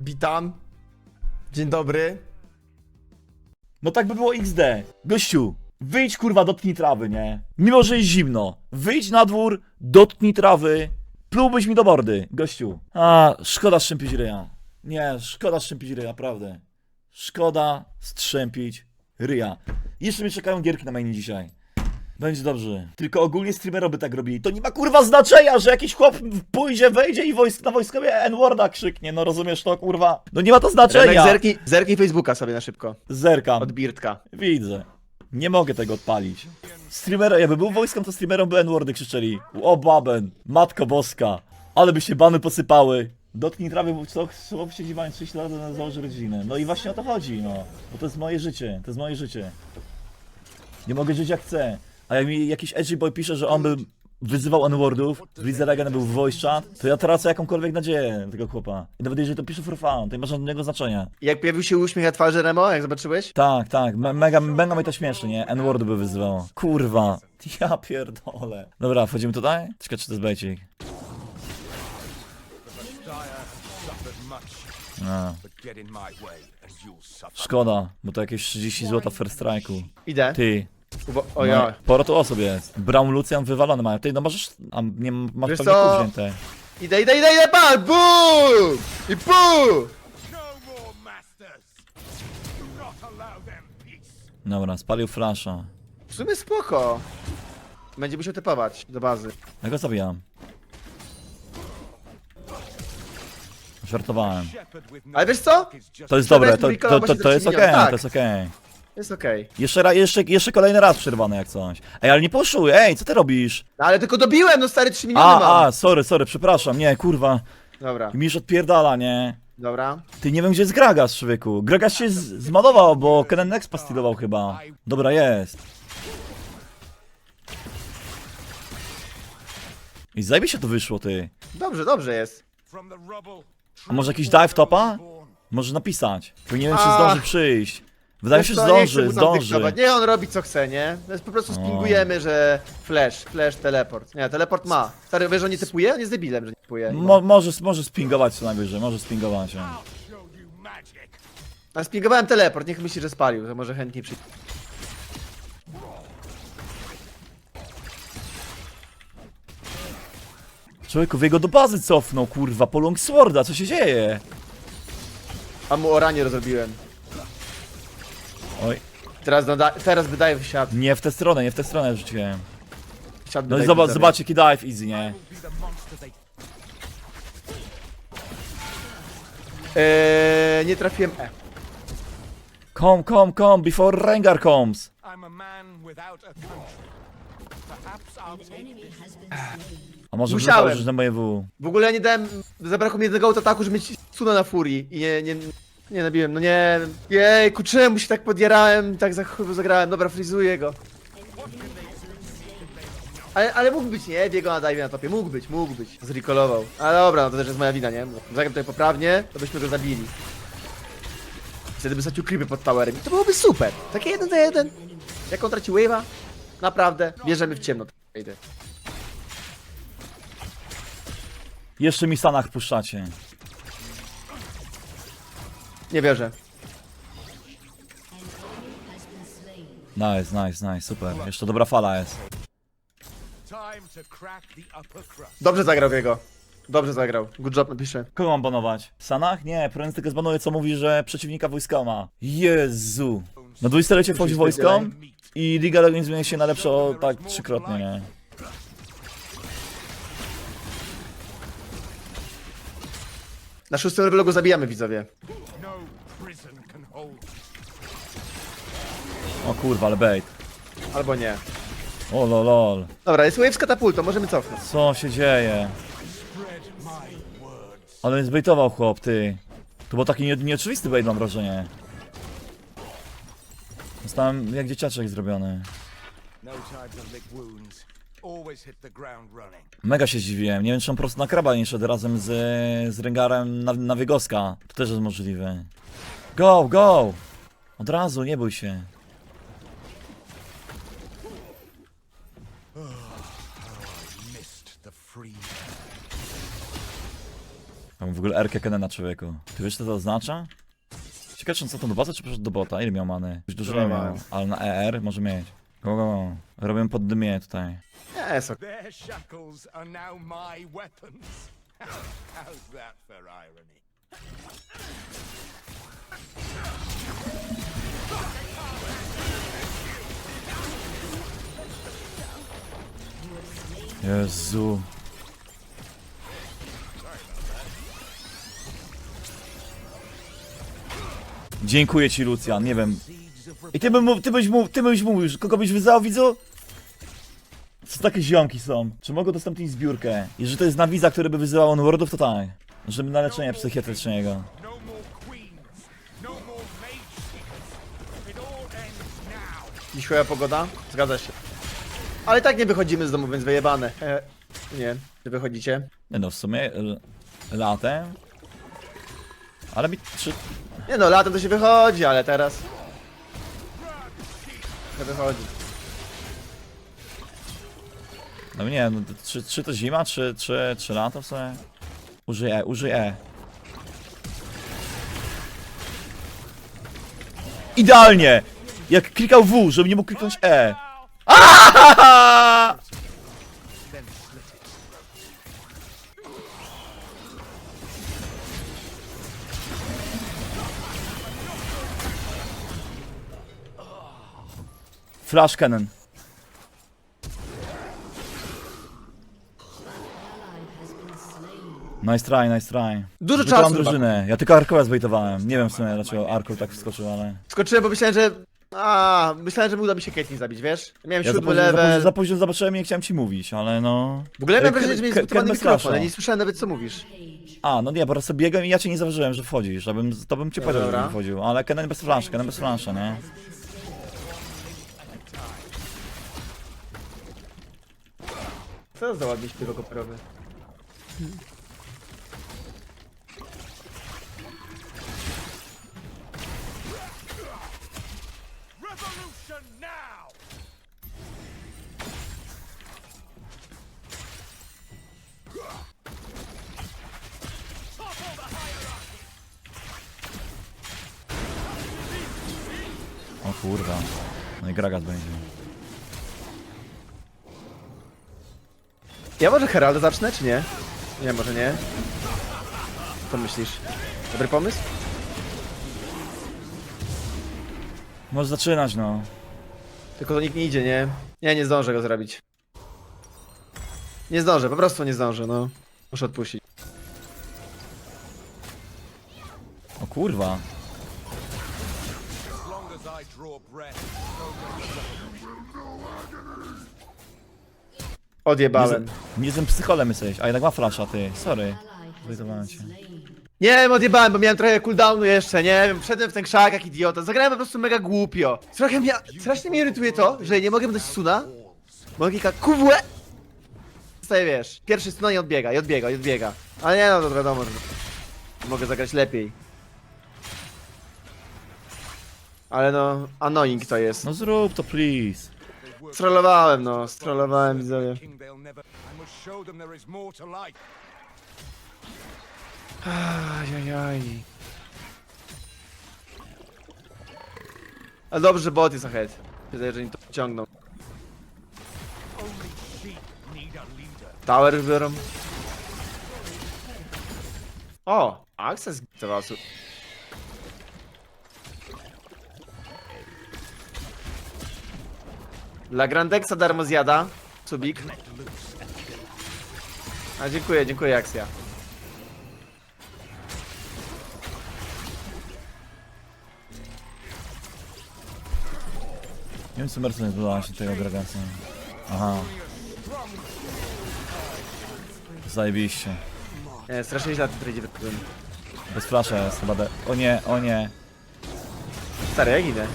Witam. Dzień dobry. No tak by było XD. Gościu, wyjdź kurwa, dotknij trawy, nie? Mimo, że jest zimno. Wyjdź na dwór, dotknij trawy. Plułbyś mi do mordy, gościu. A, szkoda strzępić ryja. Nie, szkoda strzępić ryja, naprawdę. Szkoda strzępić ryja. Jeszcze mnie czekają gierki na mainie dzisiaj. Będzie dobrze. Tylko ogólnie streamerowie tak robili. To nie ma kurwa znaczenia, że jakiś chłop pójdzie, wejdzie i wojsk, na wojskowie N-Worda krzyknie. No rozumiesz to, kurwa? No nie ma to Remek, znaczenia. zerknij, zerknij Facebooka sobie na szybko. Zerkam. Od Birtka. Widzę. Nie mogę tego odpalić. Streamer, jakby był wojskiem, to streamerom by N-wordy krzyczeli. O baben, matko boska. Ale by się bany posypały. Dotknij trawy, bo co, chłop siedzi mając 6 lat, na założy rodzinę. No i właśnie o to chodzi, no. Bo to jest moje życie, to jest moje życie. Nie mogę żyć jak chcę. A jak mi jakiś edgy boy pisze, że on by wyzywał N-wordów, w Lidze Regan był w voice chat, to ja tracę jakąkolwiek nadzieję tego chłopa. I nawet jeżeli to pisze for fun, to nie ma żadnego znaczenia. Jak pojawił się uśmiech na twarzy Remo, jak zobaczyłeś? Tak, tak, me mega, mega mnie to śmieszy, nie? N-word by wyzywało. Kurwa, ja pierdolę. Dobra, wchodzimy tutaj? Czekaj, czy to jest bejcik. No, szkoda, bo to jakieś 30 zł w first strike'u. Idę. Ty, Uwo- o no, ja. sporo tu osób jest. Brown Lucian wywalony mają. Ty, no możesz, a nie masz Wiesz pewnie co? kół wzięte. Idę, idę, idę, idę, pan! Bum! I bum! No more masters! Do not allow them peace! Dobra, spalił flasha. W sumie spoko. Będzie musiał typować do bazy. Ja go zabijam. Żartowałem. Shepherd with no Ale wiesz co? is just To jest dobre, to, to, to, to jest okej, tak. to jest okej. Jest okej. Jeszcze, ra- jeszcze, jeszcze kolejny raz przerwane jak coś. Ej, ale nie poszuj, ej, co ty robisz? No ale tylko dobiłem, no stary, 3 miliony A, mam. a, sorry, sorry, przepraszam, nie, kurwa. Dobra, Mi już odpierdala, nie? dobra. Ty nie wiem, gdzie jest Gragas, człowieku. Gragas się z- zmalował, bo Kenen pastilował chyba. Dobra, jest. I zajmie się to wyszło, ty. Dobrze, dobrze jest. A może jakiś dive topa? Może napisać. Wiem, czy A. zdąży przyjść. Wydaje mi się, że nie chcę zdąży, mu tam zdąży. dyktować. Nie, on robi co chce, nie? Jest po prostu spingujemy, że flash, flash, teleport. Nie, teleport ma. Stary, wiesz, że on nie typuje? On jest debilem, że nie typuje. Mo może, może spingować co najwyżej, może spingować. magic. A spingowałem teleport, niech myśli, że spalił, to może chętnie przyjdzie. Człowieku, w jego do bazy cofnął, kurwa, po Longsworda, co się dzieje? A mu oranie rozrobiłem. Oj, Teraz, nada- teraz wydaje w siat. nie w tę stronę, nie w tę stronę rzuciłem. siat No i zobacz, zobaczcie, jaki dive easy, nie? Eee, nie trafiłem E. Come, come, come, before Rengar comes. I'm a man without a country. Perhaps I'll take this. A może Musiałem. na moje W. W ogóle ja nie dałem, zabrakło mi jednego autoataku, żeby mieć suna na furii i nie, nie, nie nabiłem, no nie, jejku, czemu się tak podjarałem, tak za chuj zagrałem, dobra, frizuję go. Ale, ale mógł być, nie, biegał na dive na topie, mógł być, mógł być, zrecallował. Ale dobra, no to też jest moja wina, nie, zagram tutaj poprawnie, to byśmy go zabili. Wtedy by stracił creepy pod towerem to byłoby super, takie jeden za jeden. Jak on traci wave'a, naprawdę, bierzemy w ciemno. Idę. Jeszcze mi Sanach puszczacie. Nie wierzę. Nice, nice, nice, super. Jeszcze dobra fala jest. Dobrze zagrał w jego. Dobrze zagrał. Good job napiszę. Kogo mam banować? Sanach? Nie, Proens tylko zbanuje, co mówi, że przeciwnika wojska ma. Jezu. Na 20-lecie wchodzi wojsko i Liga Legend zmienia się na lepsze o tak trzykrotnie, nie? Na szóstym levelu go zabijamy, widzowie. O kurwa, ale bait. Albo nie. O lol. Dobra, jest wave z katapultą, możemy cofnąć. Co się dzieje? Ale mnie zbejtował chłop, ty. To był taki nie, nieoczywisty bait, mam wrażenie. Zostałem jak dzieciaczek zrobiony. no. Mega się zdziwiłem. Nie wiem, czy on po prostu na kraba nie szedł razem z, z Rengarem na, na Wygoska. To też jest możliwe. Go, go! Od razu, nie bój się. Tam w ogóle Erkę Kenena człowieku. Ty wiesz co to oznacza? Ciekawe czy on co to do bota czy poszedł do bota? Ile miał many? Już dużo nie miał, ale na ER może mieć. Go, go, go. Robię poddymienie tutaj. Nie, sok. Their shackles are now my weapons. How's that for irony? Jezu. Dziękuję ci, Lucjan, nie wiem. I ty, by mów, ty, byś, mów, ty byś mówił, kogo byś wyzwał, widzu? Co takie ziomki są? Czy mogą udostępnić zbiórkę? Jeżeli to jest na widza, który by wyzywał onwardów, to tak. Żeby na leczenie psychiatrycznego. Dziś chuja pogoda? Zgadza się. Ale i tak nie wychodzimy z domu, więc wyjebane. E, nie, nie wychodzicie. Nie no, w sumie l- latem. Ale mi. Czy, Nie no, latem to się wychodzi, ale teraz... Nie wychodzi. no nie, no, czy, czy to zima, czy, czy, czy lato w sumie? Użyj E, użyj E. Idealnie! Jak klikał W, żebym nie mógł kliknąć E. Aaaa! Flash cannon. Nice try, nice try. Dużo Zbytałam czasu drużynę. Ja tylko Arkowa zbejtowałem. Nie wiem w sumie dlaczego Arkow tak wskoczył, ale... Skoczyłem, bo myślałem, że... A, myślałem, że uda mi się Caitlyn zabić, wiesz? Miałem Ja za siódmy późno, za, późno, level. za późno zobaczyłem i nie chciałem ci mówić, ale no... W ogóle miałem wrażenie, że mi jest Ken- zbudowany Ken bez mikrofon, ja nie słyszałem nawet co mówisz. A, no nie, po prostu biegłem i ja cię nie zauważyłem, że wchodzisz, żebym, to bym ci powiedział, dobra. żebym wchodził, ale Kennen bez flash, Kennen bez flasha, nie? Co za ładnie śpiewa operowy. Kurwa. No i Gragas będzie. Ja może Heralda zacznę, czy nie? Nie, może nie. Co myślisz? Dobry pomysł? Możesz zaczynać, no. Tylko to nikt nie idzie, nie? Nie, nie zdążę go zrobić. Nie zdążę, po prostu nie zdążę, no. Muszę odpuścić. O kurwa. Odjebałem. Nie jestem psycholem jesteś, a jednak ma flasha, ty. Sorry. Cię. Nie wiem, odjebałem, bo miałem trochę cooldownu jeszcze, nie wiem, wszedłem w ten krzak jak idiota. Zagrałem po prostu mega głupio. Trochę mnie, strasznie mnie irytuje to, że nie mogę dać suna. Mogę kilka QWE. Zostaje, wiesz, pierwszy stuna i odbiega, i odbiega, i odbiega. Ale nie no, to wiadomo, że mogę zagrać lepiej. Ale no, annoying to jest. No zrób to, please. Strollowałem, no, strollowałem, widzowie. Ajajaj. Ale dobrze, że bot jest ahead. Wydaje, że oni to ciągną. Tower biorą. O! Access gitował Dla Grandexa darmo zjada. Subik. A dziękuję, dziękuję Akcja. Nie wiem, co Mercedes dodała się tego Gragasa. Aha. Zajebiście. Nie, strasznie źle na tym tradzie wypadłem. Bez flasha jest chyba de... O nie, o nie. Stary, jak idę?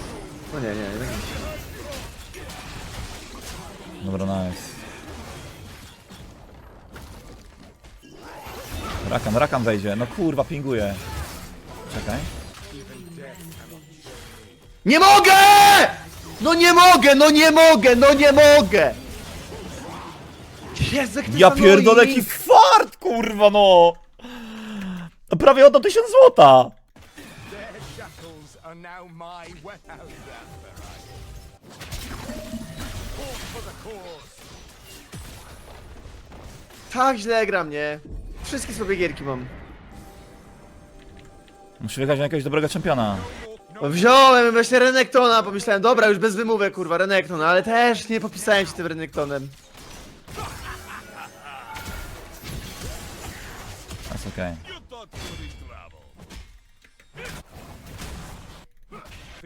Nie, nie, nie. nie. Dobra, nice. Rakan, Rakan wejdzie. No kurwa, pinguje. Czekaj. Nie mogę! No nie mogę, no nie mogę, no nie mogę! Jezu, jak to Ja jest pierdolę jaki fart, kurwa no! prawie oddał 1000 złota! Their shackles are now my weapon. Tak źle gram, nie? Wszystkie sobie gierki mam. Muszę wyjechać na jakiegoś dobrego czempiona. No wziąłem właśnie Renektona, pomyślałem, dobra, już bez wymówek, kurwa, Renekton, ale też nie popisałem się tym Renektonem. Jest okej.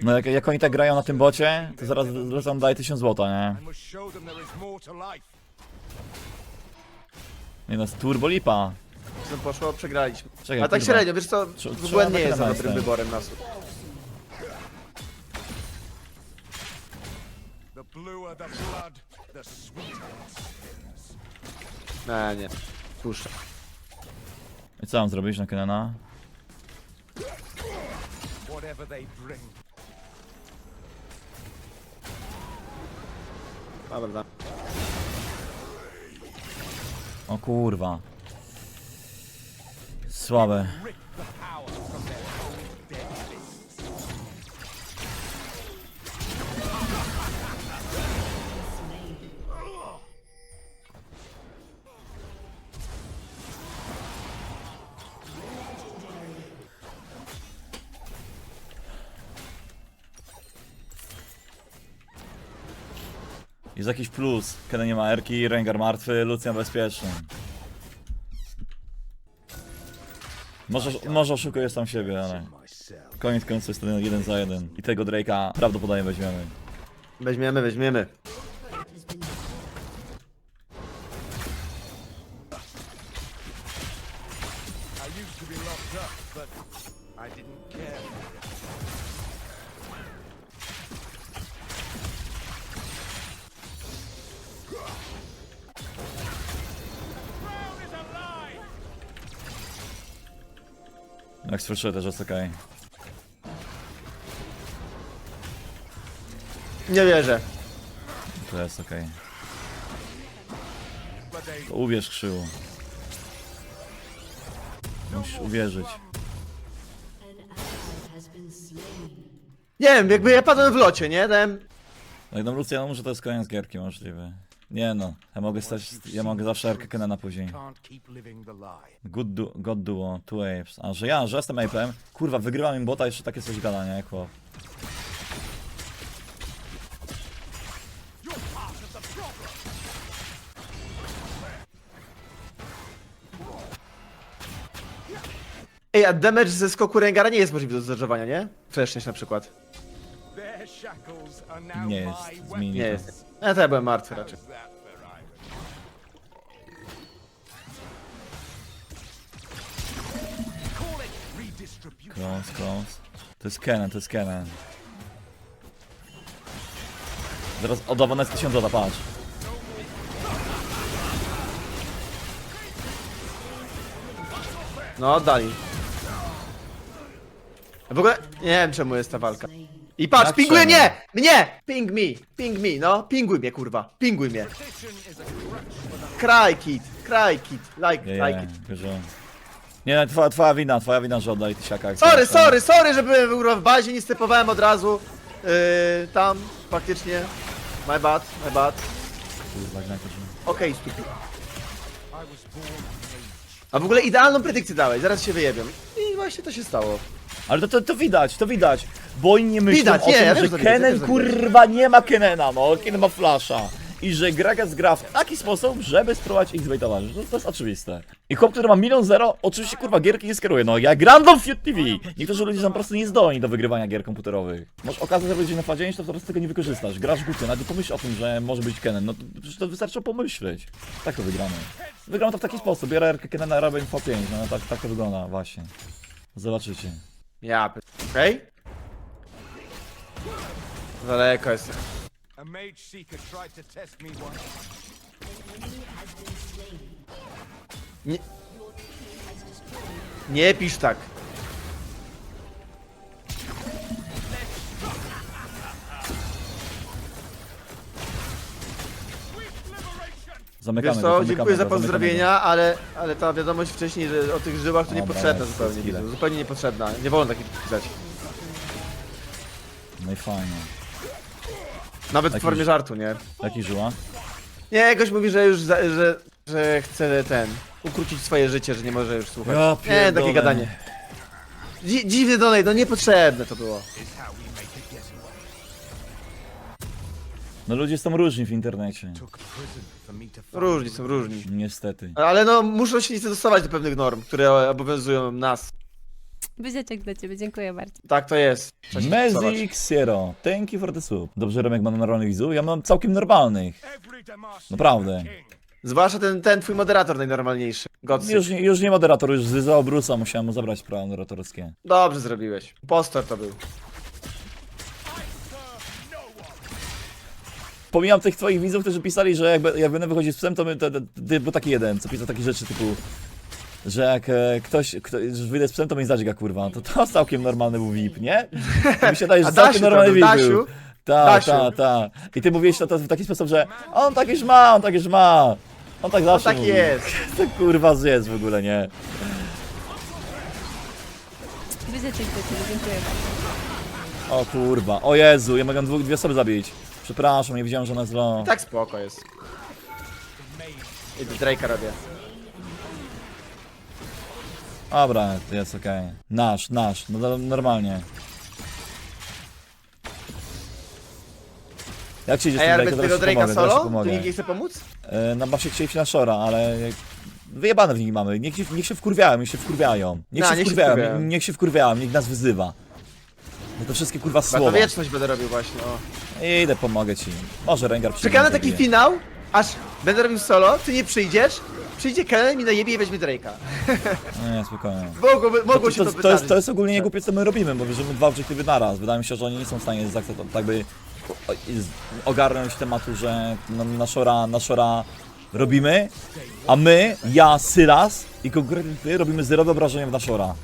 No jak, jak oni tak grają na tym bocie, to zaraz zaraz daje 1000 złota, nie? I must show them there is more to life. Nie no, z turbo lipa. Co poszło, przegraliśmy. Czekaj, A tak kurwa. średnio, wiesz co, Trz- WBN trzeba nie jest za na dobrym jestem. wyborem nasu. The bluer the blood, the sweeter it is. Nie, nie. Puszczę. I co mam zrobić na Kenana? Whatever they bring. Dobra, da. O kurwa. Słabe. Jest jakiś plus. Kenan nie ma Erki, Rengar martwy, Lucian bezpieczny. Może, może oszukuje sam siebie, ale koniec końców jest ten jeden za jeden. I tego Drake'a prawdopodobnie weźmiemy. Weźmiemy, weźmiemy. Jak słyszę też jest okej. Nie wierzę. To jest okej. To uwierz krzywu. Musisz uwierzyć. Nie wiem, jakby ja padłem w locie, nie? Dałem... No i no Lucian, może to jest koniec gierki możliwy. Nie no, ja mogę stać, ja mogę zawsze Erkę Kenana później. Good du God duo, two apes. A że ja, że jestem apem, kurwa, wygrywam im bota, jeszcze takie coś gada, nie, chłop. Ej, a damage ze skoku Rengara nie jest możliwy do zdrożowania, nie? Fleszność na przykład. Nie jest, zmieni Nie to. jest. Ja to ja byłem martwy raczej. Close, close. To jest Kenan, to jest Kenan. Zaraz oddawane jest 1000 złota, patrz. No, oddali. W ogóle nie wiem czemu jest ta walka. I patrz, Jak pinguje czemu? mnie! Mnie! Ping me! Ping me, no. Pinguj mnie, kurwa. Pinguj mnie. Cry kid, cry kid. Like, Nie, like nie, it. Nie, no, twoja, twoja wina, twoja wina, że oddali tysiaka. jak Sorry, tam. sorry, sorry, że byłem kurwa, w bazie, nie stypowałem od razu. Yy, tam, faktycznie. My bad, my bad. Kurwa, jak najpierw. Okej, stupid. Born age. A w ogóle idealną predykcję dałeś, zaraz się wyjebią. I właśnie to się stało. Ale to, to, to widać, to widać. Bo oni nie myślą Widać, o nie, tym, ja wiem, że że to widać, ja Kenen wiem, że to widać. kurwa nie ma Kenena, no. Kenen ma flasha. I że Gragas gra w taki sposób, żeby spróbować ich zbejtować. To, to jest oczywiste. I chłop, który ma milion zero, oczywiście kurwa gierki nie skieruje. No ja gram do Feud TV. Niektórzy ludzie są po prostu niezdolni do wygrywania gier komputerowych. Masz okazję zrobić na fadzie, to po prostu tego nie wykorzystasz. Grasz głupio, nawet nie pomyśl o tym, że może być Kenen. No to, przecież to wystarczy pomyśleć. Tak to wygramy. Wygram to w taki sposób. Biorę Erkę Kenena, robię V5. No tak, tak to wygląda, właśnie. Zobaczycie. Ja, py- okej? Daleko jest. A mage seeker tried to test me once. Nie, nie pisz tak. Zamykamy Wiesz go, co, zamykamy dziękuję go, za zamykamy pozdrowienia, ale, ale ta wiadomość wcześniej, że o tych żyłach to Dobra, niepotrzebna jest, zupełnie. Mizu, Zupełnie niepotrzebna. Nie wolno takich pisać. go. No i fajnie. Nawet w Taki- formie żartu, nie? Jaki żyła? Nie, goś mówi, że już, za, że, że chce ten, ukrócić swoje życie, że nie może już słuchać. Ja nie, pierdolę. takie gadanie. Dzi dziwny donate, no niepotrzebne to było. No ludzie są różni w internecie. Różni są różni. Niestety. Ale no, muszą się niestety dostosować do pewnych norm, które obowiązują nas. Wyzieczek dla ciebie, dziękuję bardzo. Tak to jest. Trzeba się dostosować. Mezi Xiero, thank you for the sub. Dobrze, Remek ma normalnych widzów? Ja mam całkiem normalnych. Naprawdę. Zwłaszcza ten, ten twój moderator najnormalniejszy. Godsyk. Już, nie- już nie moderator, już zwyzał Brusa, musiałem mu zabrać prawa moderatorskie. Dobrze zrobiłeś. Postor to był. Pomijam tych twoich widzów, którzy pisali, że jakby, jak będę wychodzić z psem, to my, to, to, to, był taki jeden, co pisał takie rzeczy typu, że jak e, ktoś, kto, że wyjdę z psem, to mnie zadźga, kurwa. To to całkiem normalny był VIP, nie? To mi się daje, że A całkiem Dasiu normalny był, VIP był. Dasiu? Tak, Dasiu. tak, tak. I ty mówiłeś to, to w taki sposób, że on tak już ma, on tak już ma. On tak zawsze tak mówi. jest. To kurwa jest w ogóle, nie? Dziękuję. O kurwa, o Jezu, ja mogę dwóch, dwie osoby zabić. Przepraszam, nie wiedziałem, że ona jest low. Tak spoko jest. I Drake'a robię. Dobra, to jest okej. Nasz, nasz, no no, normalnie. Jak ci idzie z Ej, tym ale Drake'em? bez tego Zaraz ci Drake'a pomogę, zaraz ci solo? Tu pomogę. nikt nie chce pomóc? E, No bo się chcieli na Shora, ale... jak- Wyjebane w nich mamy, niech, się- niech się wkurwiają, niech się wkurwiają. Niech się niech się wkurwiają, wkurwiają. niech się wkurwiają, niech nas wyzywa. No to wszystkie kurwa Chyba to słowa. wieczność będę robił właśnie, o. Idę, pomogę ci. Może Rengar przyjdzie. Czekam na taki zabije. finał, aż będę robił solo, ty nie przyjdziesz, przyjdzie Kellen mi najebie i weźmie Drake'a. No nie, spokojnie. Mogło, mogło się to, to, to, jest, to jest ogólnie nie głupie co my robimy, bo bierzemy dwa obiektywy naraz. Wydaje mi się, że oni nie są w stanie zaakceptować, tak by o- z- ogarnąć tematu, że na, na Shora, na Shora robimy, a my, ja, Sylas i konkretnie ty robimy zerowe obrażenia w Nashora.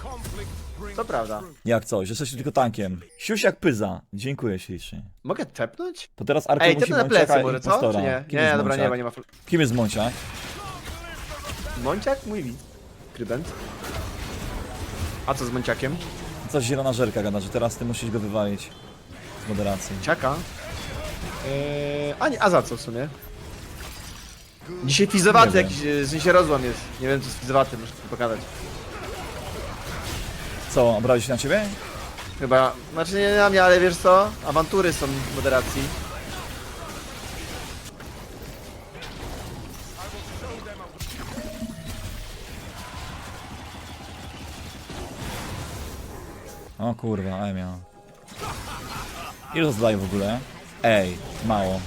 To prawda. Jak coś, jesteś tylko tankiem. Siuś jak pyza. Dziękuję ślicznie. Mogę tepnąć? To teraz Arku Ej, musi tepnę na Mąciaka plecy i może, co? Impostora. Czy nie? Kim Nie, jest dobra, nie Mąciak? ma, nie ma. fl- Kim jest Mąciak? Mąciak? Mój widz. Krybent. A co z Mąciakiem? Coś zielona żerka gada, że teraz ty musisz go wywalić z moderacji. Ciaka? Eee, a, nie, a za co w sumie? Dzisiaj fizowaty Nie wiem. jakiś, e, w sensie rozłam jest. Nie wiem co z fizowaty, muszę pokazać. Co, obrazić się na ciebie? Chyba, znaczy nie na mnie, ale wiesz co? Awantury są w moderacji. O kurwa, Emia. Ile to zadaje w ogóle? Ej, mało.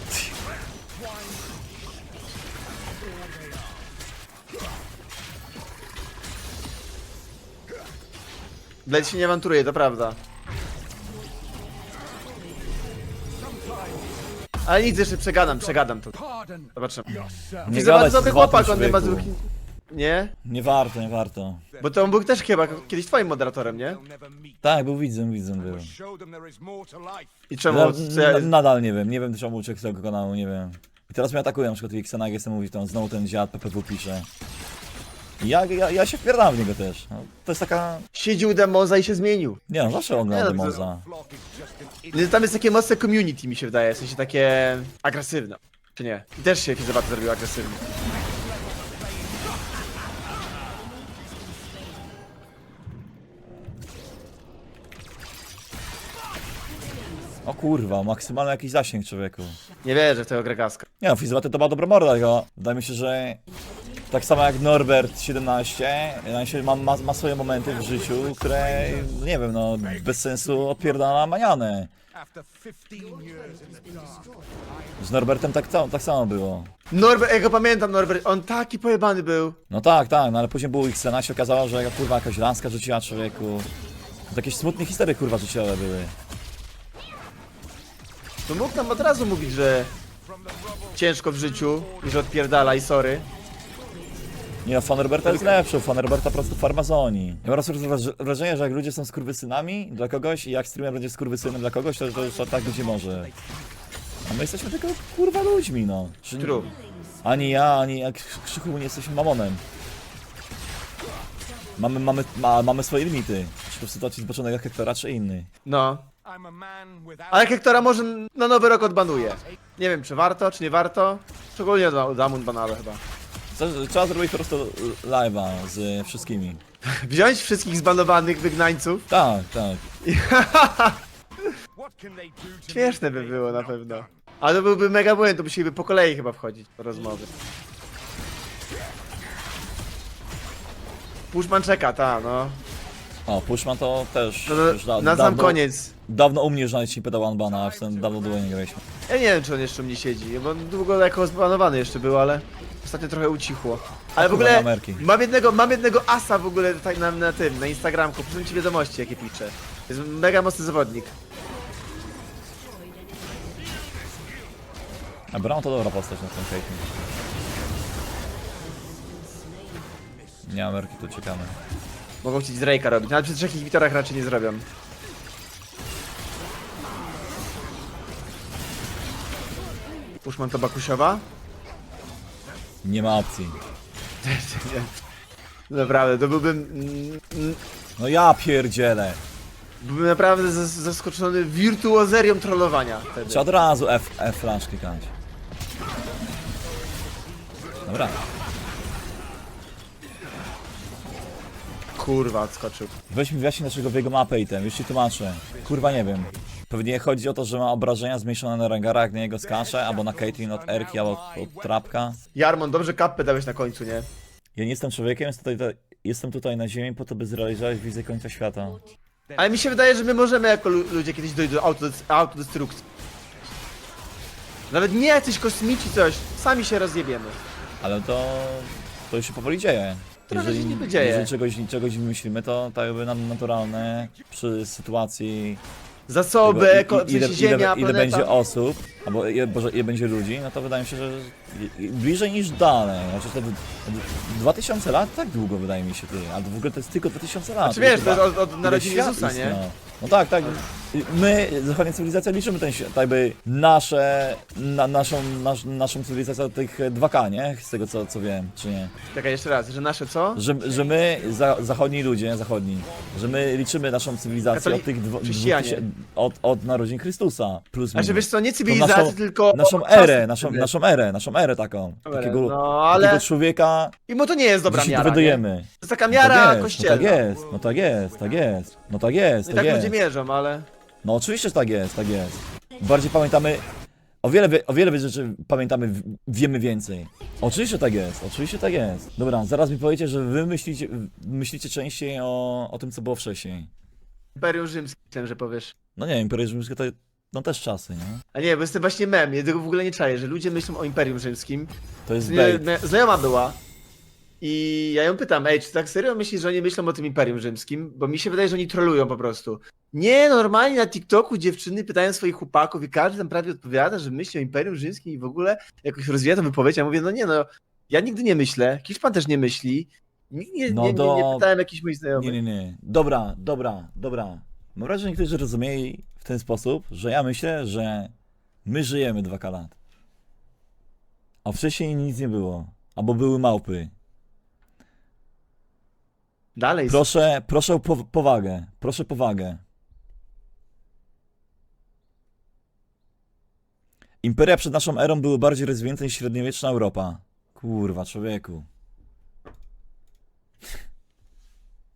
Blade się nie awanturuje, to prawda. Ale nic, jeszcze przegadam, przegadam to. Yourself. Nie Fizowaty gadać dobry z chłopak, on nie ma człowieku. złych... Nie? Nie warto, nie warto. Bo to on był też chyba kiedyś twoim moderatorem, nie? Tak, był widzem, widzem był. I czemu? Co ja... na, nadal nie wiem, nie wiem czemu uciekł z tego kanału, nie wiem. I teraz mnie atakują, na przykład Xenag jestem mówi, to znowu ten dziad PPW pisze. Ja, ja, ja się wpierdalam w niego też. No, to jest taka... Siedził Demoza i się zmienił. Nie no, zawsze Nie, oglądam no, an idiot. Tam jest takie mocne community, mi się wydaje, w sensie takie agresywne. Czy nie? I też się Fizowaty zrobił agresywny. O kurwa, maksymalny jakiś zasięg człowieku. Nie wierzę w tego Gregaska. Nie no, Fizowaty to ma dobra morda, tylko wydaje mi się, że tak samo jak Norbert 17, ja się ma, ma, ma swoje momenty w życiu, które, nie wiem, no, bez sensu odpierdala manianę. After 15 years in the dark, Z Norbertem tak, tak samo było. Norbert, ja go pamiętam, Norbert, on taki pojebany był. No tak, tak, no ale później było ich scena, się okazało, że kurwa jakaś laska rzuciła człowieku. To jakieś smutne historie kurwa życiowe były. To mógł nam od razu mówić, że ciężko w życiu i że odpierdala i sorry. Nie no, fan Roberta jest lepszy, fan Roberta po prostu farmazoni. Ja mam wrażenie, że jak ludzie są skurwysynami dla kogoś i jak streamer będzie skurwysynem dla kogoś, to, to, to tak być nie może. A my jesteśmy tylko kurwa ludźmi, no. Czy- True. Ani ja, ani jak Krzychu nie jesteśmy mamonem. Mamy, mamy, ma, mamy swoje limity. Czy to w sytuacji zboczonego Hektora, czy inny. No. Ale Hektora może na nowy rok odbanuje. Nie wiem, czy warto, czy nie warto. Szczególnie da- Damun banale chyba. Co- Trzeba zrobić po prostu live'a z wszystkimi. Wziąć wszystkich zbanowanych wygnańców. Tak, tak. Śmieszne by było na pewno. Ale to byłby mega błęd, to musieliby po kolei chyba wchodzić do rozmowy. Pushman czeka, ta, no. O, Pushman to też no, już da, na sam dawno, koniec. Dawno u mnie już nawet ci pedał Unbana, a w tym dawno długo nie graliśmy. Ja nie wiem, czy on jeszcze u mnie siedzi, bo on długo jako zbanowany jeszcze był, ale ostatnio trochę ucichło. Ale w ogóle mam jednego, mam jednego asa w ogóle tak na, na tym, na Instagramku, przyszedłem ci wiadomości jakie pisze. Jest mega mocny zawodnik. A Brown to dobra postać na tym Caitlyn. Nie, Ameryki tu ciekawe. Mogą chcieć Drake'a robić, ale przy trzech inhibitorach raczej nie zrobią. Pushman to Bakusiowa? Nie ma opcji. Naprawdę, to byłbym... mm, No ja pierdzielę. Byłbym naprawdę zas- zaskoczony wirtuozerią trollowania wtedy. Trzeba od razu F, F flash klikać. Dobra. Kurwa, odskoczył. Weź mi wyjaśnij dlaczego w jego mapę item, już ci tłumaczę. Kurwa nie wiem. Pewnie chodzi o to, że ma obrażenia zmniejszone na Rengara, jak na niego skacze, albo na Caitlyn od Erki, albo od, Trapka. Jarmon, dobrze kappę dałeś na końcu, nie? Ja nie jestem człowiekiem, jestem tutaj, jestem tutaj na ziemi po to, by zrealizować wizję końca świata. Ale mi się wydaje, że my możemy jako lu- ludzie kiedyś dojść do autodestrukcji. Nawet nie jacyś kosmici coś, sami się rozjebiemy. Ale to, to już się powoli dzieje. Trochę się niby dzieje. jeżeli czegoś, czegoś wymyślimy, to tak jakby nam naturalne przy sytuacji Zasoby, tego, w ile, Ziemia, ile, ile planeta. będzie osób, albo ile, boże, ile będzie ludzi, no to wydaje mi się, że i- i bliżej niż dalej. Znaczy te d- 2000 lat tak długo wydaje mi się ty, ale w ogóle to jest tylko 2000 lat. Znaczy wiesz, to jest od, od ile narodzin świat Jezusa, nie? istniał. No tak, tak. My, zachodnia cywilizacja, liczymy ten świat, jakby nasze, na, naszą, nasz, naszą cywilizację od tych 2K, nie? Z tego co, co wiem, czy nie. Czekaj, jeszcze raz, że nasze co? Że, że my, za, zachodni ludzie, zachodni, że my liczymy naszą cywilizację Katoli- od tych dwo, chrześcijanie. dwóch tysię- od, od narodzin Chrystusa, plus Znaczy minus. wiesz co, nie cywilizację, naszą, tylko... naszą erę, naszą, naszą erę, naszą erę taką. Erę, Takiego, no, ale- takiego człowieka, I mu to nie jest dobra gdzie się miara, nie? dowiadujemy. To jest taka No miara tak jest, kościelna. No tak jest, no tak jest, tak jest, no tak jest, I tak tak ludzie jest. mierzą, ale... No oczywiście, że tak jest, tak jest. Bardziej pamiętamy, o wiele, wie- o wiele rzeczy pamiętamy, wiemy więcej. Oczywiście tak jest, oczywiście tak jest. Dobra, zaraz mi powiecie, że wy myślicie, myślicie częściej o, o tym, co było wcześniej. Imperium Rzymskie, myślałem, że powiesz. No nie, Imperium Rzymskie to no też czasy, nie? A nie, bo jest to właśnie mem, ja tego w ogóle nie czaję, że ludzie myślą o Imperium Rzymskim. To jest Nie, bait. Znajoma była. I ja ją pytam, ej, czy tak serio myślisz, że oni myślą o tym Imperium Rzymskim? Bo mi się wydaje, że oni trolują po prostu. Nie, normalnie na TikToku dziewczyny pytają swoich chłopaków i każdy tam prawie odpowiada, że myśli o Imperium Rzymskim i w ogóle jakoś rozwija tę wypowiedź. Ja mówię, no nie no, ja nigdy nie myślę, Hiszpan też nie myśli. Nikt nie, No nie, nie, nie do- pytałem jakichś moich znajomych. Nie, nie, nie. Dobra, dobra, dobra. Mam wrażenie, że niektórzy rozumieli w ten sposób, że ja myślę, że my żyjemy 2K lat. A wcześniej nic nie było. Albo były małpy. Dalej, Proszę, proszę o pow- powagę. Proszę powagę. Imperia przed naszą erą były bardziej rozwinięte niż średniowieczna Europa. Kurwa, człowieku.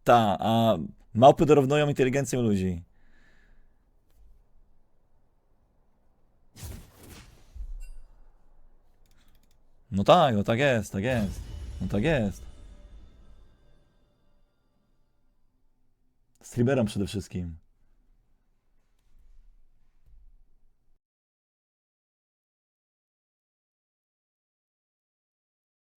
Ta, a małpy dorównują inteligencję ludzi. No tak, no tak jest, tak jest. No tak jest. Streamerem przede wszystkim.